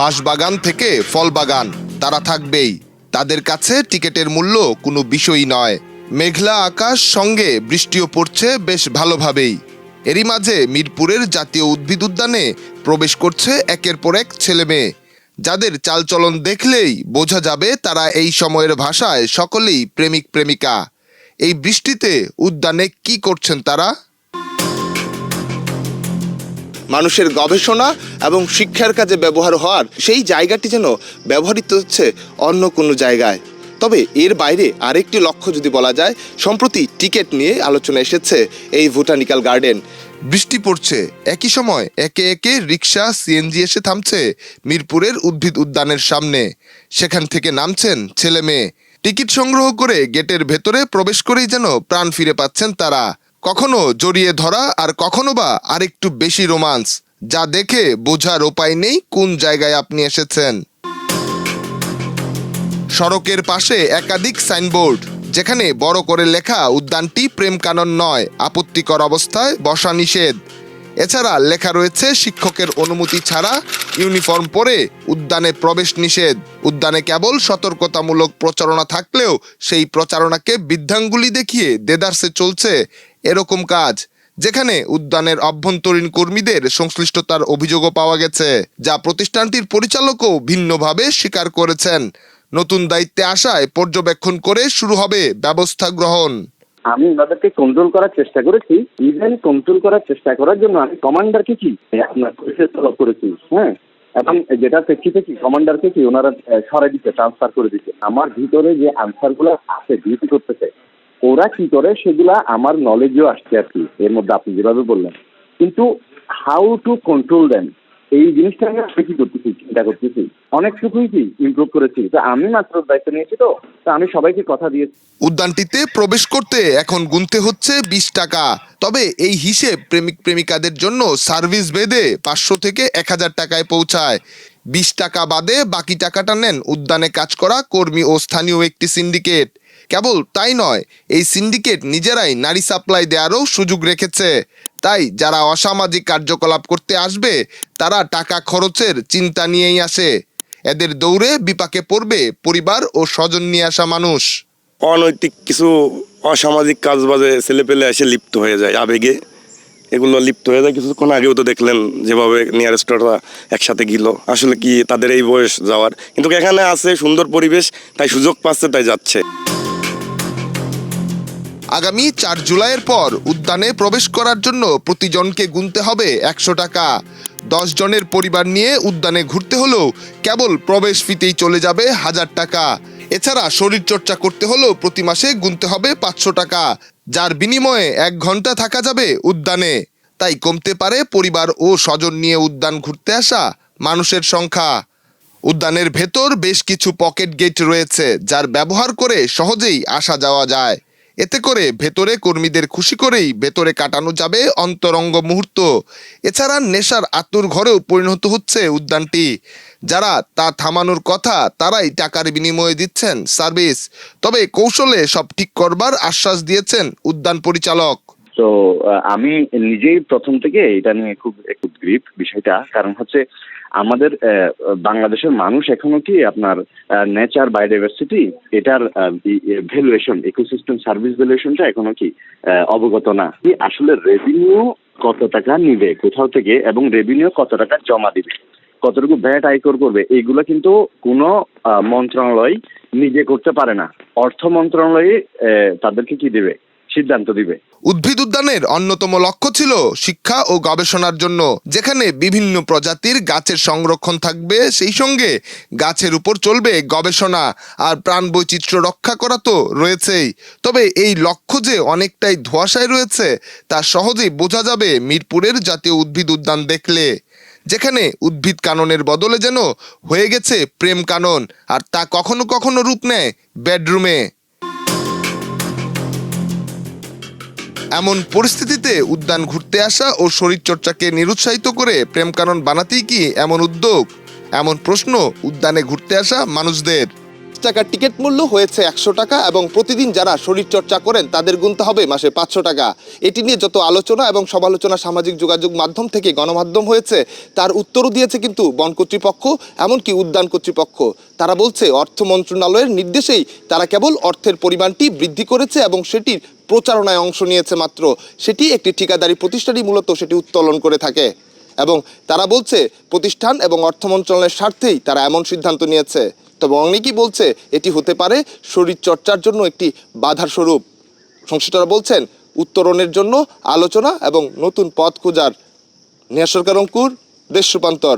বাঁশবাগান থেকে ফলবাগান। তারা থাকবেই। তাদের কাছে টিকিটের মূল্য কোনো বিষয়ই নয়। মেঘলা আকাশ সঙ্গে বৃষ্টিও পড়ছে বেশ ভালোভাবেই। এরই মাঝে মিরপুরের জাতীয় উদ্ভিদ উদ্যানে প্রবেশ করছে একের পর এক ছেলে মেয়ে। যাদের চালচলন দেখলেই বোঝা যাবে তারা এই সময়ের ভাষায় সকলেই প্রেমিক প্রেমিকা। এই বৃষ্টিতে উদ্যানে কি করছেন তারা? মানুষের গবেষণা এবং শিক্ষার কাজে ব্যবহার হওয়ার সেই জায়গাটি যেন ব্যবহৃত হচ্ছে অন্য কোনো জায়গায়। তবে এর বাইরে আরেকটি লক্ষ্য যদি বলা যায়, সম্প্রতি টিকিট নিয়ে আলোচনা এসেছে এই ভুটানিক্যাল গার্ডেন। বৃষ্টি পড়ছে। একই সময় একে একে রিক্সা সিএনজি এসে থামছে মিরপুরের উদ্ভিদ উদ্যানের সামনে। সেখান থেকে নামছেন ছেলে মেয়ে। টিকিট সংগ্রহ করে গেটের ভেতরে প্রবেশ করেই যেন প্রাণ ফিরে পাচ্ছেন তারা। কখনো জড়িয়ে ধরা আর কখনো বা আরেকটু বেশি রোমান্স, যা দেখে বোঝার উপায় নেই কোন জায়গায় আপনি এসেছেন। সড়কের পাশে একাধিক সাইনবোর্ড, যেখানে বড় করে লেখা, উদ্যানটি প্রেম কানন নয়, আপত্তিকর অবস্থায়, বসা নিষেধ। এছাড়া লেখা রয়েছে, শিক্ষকের অনুমতি ছাড়া ইউনিফর্ম পরে উদ্যানে প্রবেশ নিষেধ। উদ্যানে কেবল সতর্কতামূলক প্রচারণা থাকলেও সেই প্রচারণাকে বৃদ্ধাঙ্গুলি দেখিয়ে দেদার্সে চলছে এরকম কাজ, যেখানে উদ্যানের অভ্যন্তরীণ কর্মীদের সংশ্লিষ্টতার অভিযোগও পাওয়া গেছে, যা প্রতিষ্ঠানটির পরিচালকও ভিন্নভাবে স্বীকার করেছেন। নতুন দায়িত্বে আসায় পর্যবেক্ষণ করে শুরু হবে ব্যবস্থা গ্রহণ। আমি ওনাদেরকে কন্ট্রোল করার চেষ্টা করেছি ইভেন কন্ট্রোল করার চেষ্টা করার জন্য আমি কমান্ডারকে কি আপনার তলব করেছি হ্যাঁ? এবং যেটা প্রেক্ষিতে কি কমান্ডারকে কি ওনারা সরাই দিচ্ছে ট্রান্সফার করে দিচ্ছে। আমার ভিতরে যে আনসারগুলো আছে ডিউটি করতেছে, ওরা কি করে, সেগুলা আমার নলেজেও আসছে আর কি, এর মধ্যে আপনি যেভাবে বললেন। কিন্তু হাউ টু কন্ট্রোল দেন এই জিনিসটা আমি আসলে কি করতেছি, চিন্তা করতেছি? অনেকটুকুই কি ইমপ্রুভ করেছি। তো আমি মাত্র দায়িত্ব নিয়েছি তো আমি সবাইকে কথা দিয়েছি। উদ্যানটিতে প্রবেশ করতে এখন গুনতে হচ্ছে বিশ টাকা। তবে এই হিসেব প্রেমিক প্রেমিকাদের জন্য সার্ভিস বেদে পাঁচশো থেকে এক হাজার টাকায় পৌঁছায়। বিশ টাকা বাদে বাকি টাকাটা নেন উদ্যানে কাজ করা কর্মী ও স্থানীয় একটি সিন্ডিকেট। কেবল তাই নয়, এই সিন্ডিকেট নিজেরাই নারী সাপ্লাই দেওয়ারও সুযোগ রেখেছে। তাই যারা অসামাজিক কার্যকলাপ করতে আসবে, তারা টাকা খরচের চিন্তা নিয়েই আসে। এদের দৌড়ে বিপাকে পড়বে পরিবার ও স্বজন নিয়ে আসা মানুষ। অনৈতিক কিছু অসামাজিক কাজ কাজবাজে ছেলেপেলে এসে লিপ্ত হয়ে যায় আবেগে। এগুলো লিপ্ত হয়ে যায়, কিছুক্ষণ আগেও তো দেখলেন যেভাবে নিয়ারেস্টরা একসাথে গেল। আসলে কি তাদের এই বয়স যাওয়ার? কিন্তু এখানে আছে সুন্দর পরিবেশ, তাই সুযোগ পাচ্ছে, তাই যাচ্ছে। আগামী চার জুলাইয়ের পর উদ্যানে প্রবেশ করার জন্য প্রতিজনকে গুনতে হবে একশো টাকা। দশ জনের পরিবার নিয়ে উদ্যানে ঘুরতে হলেও কেবল প্রবেশ ফিতেই চলে যাবে হাজার টাকা। এছাড়া শরীর চর্চা করতে হলেও প্রতি মাসে গুনতে হবে পাঁচশো টাকা, যার বিনিময়ে এক ঘণ্টা থাকা যাবে উদ্যানে। তাই কমতে পারে পরিবার ও স্বজন নিয়ে উদ্যান ঘুরতে আসা মানুষের সংখ্যা। উদ্যানের ভেতর বেশ কিছু পকেট গেট রয়েছে, যার ব্যবহার করে সহজেই আসা যাওয়া যায়। এতে করে ভেতরে কর্মীদের খুশি করেই ভেতরে কাটানো যাবে অন্তরঙ্গ মুহূর্ত। এছাড়া নেশার আতুর ঘরেও পরিণত হচ্ছে উদ্যানটি। যারা তা থামানোর কথা, তারাই টাকার বিনিময়ে দিচ্ছেন সার্ভিস। তবে কৌশলে সব ঠিক করবার আশ্বাস দিয়েছেন উদ্যান পরিচালক। তো আমি নিজেই প্রথম থেকে এটা নিয়ে খুব গ্রিপ বিষয়টা। কারণ হচ্ছে আমাদের বাংলাদেশের মানুষ এখনও কি আপনার নেচার বায়োডাইভার্সিটি এটার ভ্যালুয়েশন ইকোসিস্টেম সার্ভিস ভ্যালুয়েশনটা এখনও কি অবগত না? আসলে রেভিনিউ কত টাকা নিবে, কোথাও থেকে, এবং রেভিনিউ কত টাকা জমা দিবে? কতটুকু ভ্যাট আয়কর করবে? এইগুলো কিন্তু কোনো মন্ত্রণালয় নিজে করতে পারে না। অর্থ মন্ত্রণালয় তাদেরকে কি দিবে? সিদ্ধান্ত দিবে। উদ্ভিদ উদ্যানের অন্যতম লক্ষ্য ছিল শিক্ষা ও গবেষণার জন্য, যেখানে বিভিন্ন প্রজাতির গাছের সংরক্ষণ থাকবে। সেই সঙ্গে গাছের উপর চলবে গবেষণা আর প্রাণ বৈচিত্র্য রক্ষা করা তো রয়েছেই। তবে এই লক্ষ্য যে অনেকটাই ধোঁয়াশায় রয়েছে, তা সহজেই বোঝা যাবে মিরপুরের জাতীয় উদ্ভিদ উদ্যান দেখলে, যেখানে উদ্ভিদ কাননের বদলে যেন হয়ে গেছে প্রেম কানন, আর তা কখনো কখনো রূপ নেয় বেডরুমে। এমন পরিস্থিতিতে উদ্যান ঘুরতে আসা ও শরীরচর্চাকে নিরুৎসাহিত করে প্রেমকানন বানাতেই কি এমন উদ্যোগ? এমন প্রশ্ন উদ্যানে ঘুরতে আসা মানুষদের। টাকার টিকিট মূল্য হয়েছে একশো টাকা এবং প্রতিদিন যারা শরীরচর্চা করেন, তাদের গুনতে হবে মাসে পাঁচশো টাকা। এটি নিয়ে যত আলোচনা এবং সমালোচনা সামাজিক যোগাযোগ মাধ্যম থেকে গণমাধ্যম হয়েছে, তার উত্তরও দিয়েছে কিন্তু বন কর্তৃপক্ষ, এমনকি উদ্যান কর্তৃপক্ষ। তারা বলছে, অর্থ মন্ত্রণালয়ের নির্দেশেই তারা কেবল অর্থের পরিমাণটি বৃদ্ধি করেছে এবং সেটির প্রচারণায় অংশ নিয়েছে মাত্র। সেটি একটি ঠিকাদারি প্রতিষ্ঠানই মূলত সেটি উত্তোলন করে থাকে। এবং তারা বলছে, প্রতিষ্ঠান এবং অর্থ মন্ত্রণালয়ের স্বার্থেই তারা এমন সিদ্ধান্ত নিয়েছে। তবে অনেকেই বলছে এটি হতে পারে শরীরচর্চার জন্য একটি বাধার স্বরূপ। সংশ্লিষ্টরা বলছেন, উত্তরণের জন্য আলোচনা এবং নতুন পথ খোঁজার। নেহা সরকার অঙ্কুর, দেশ রূপান্তর।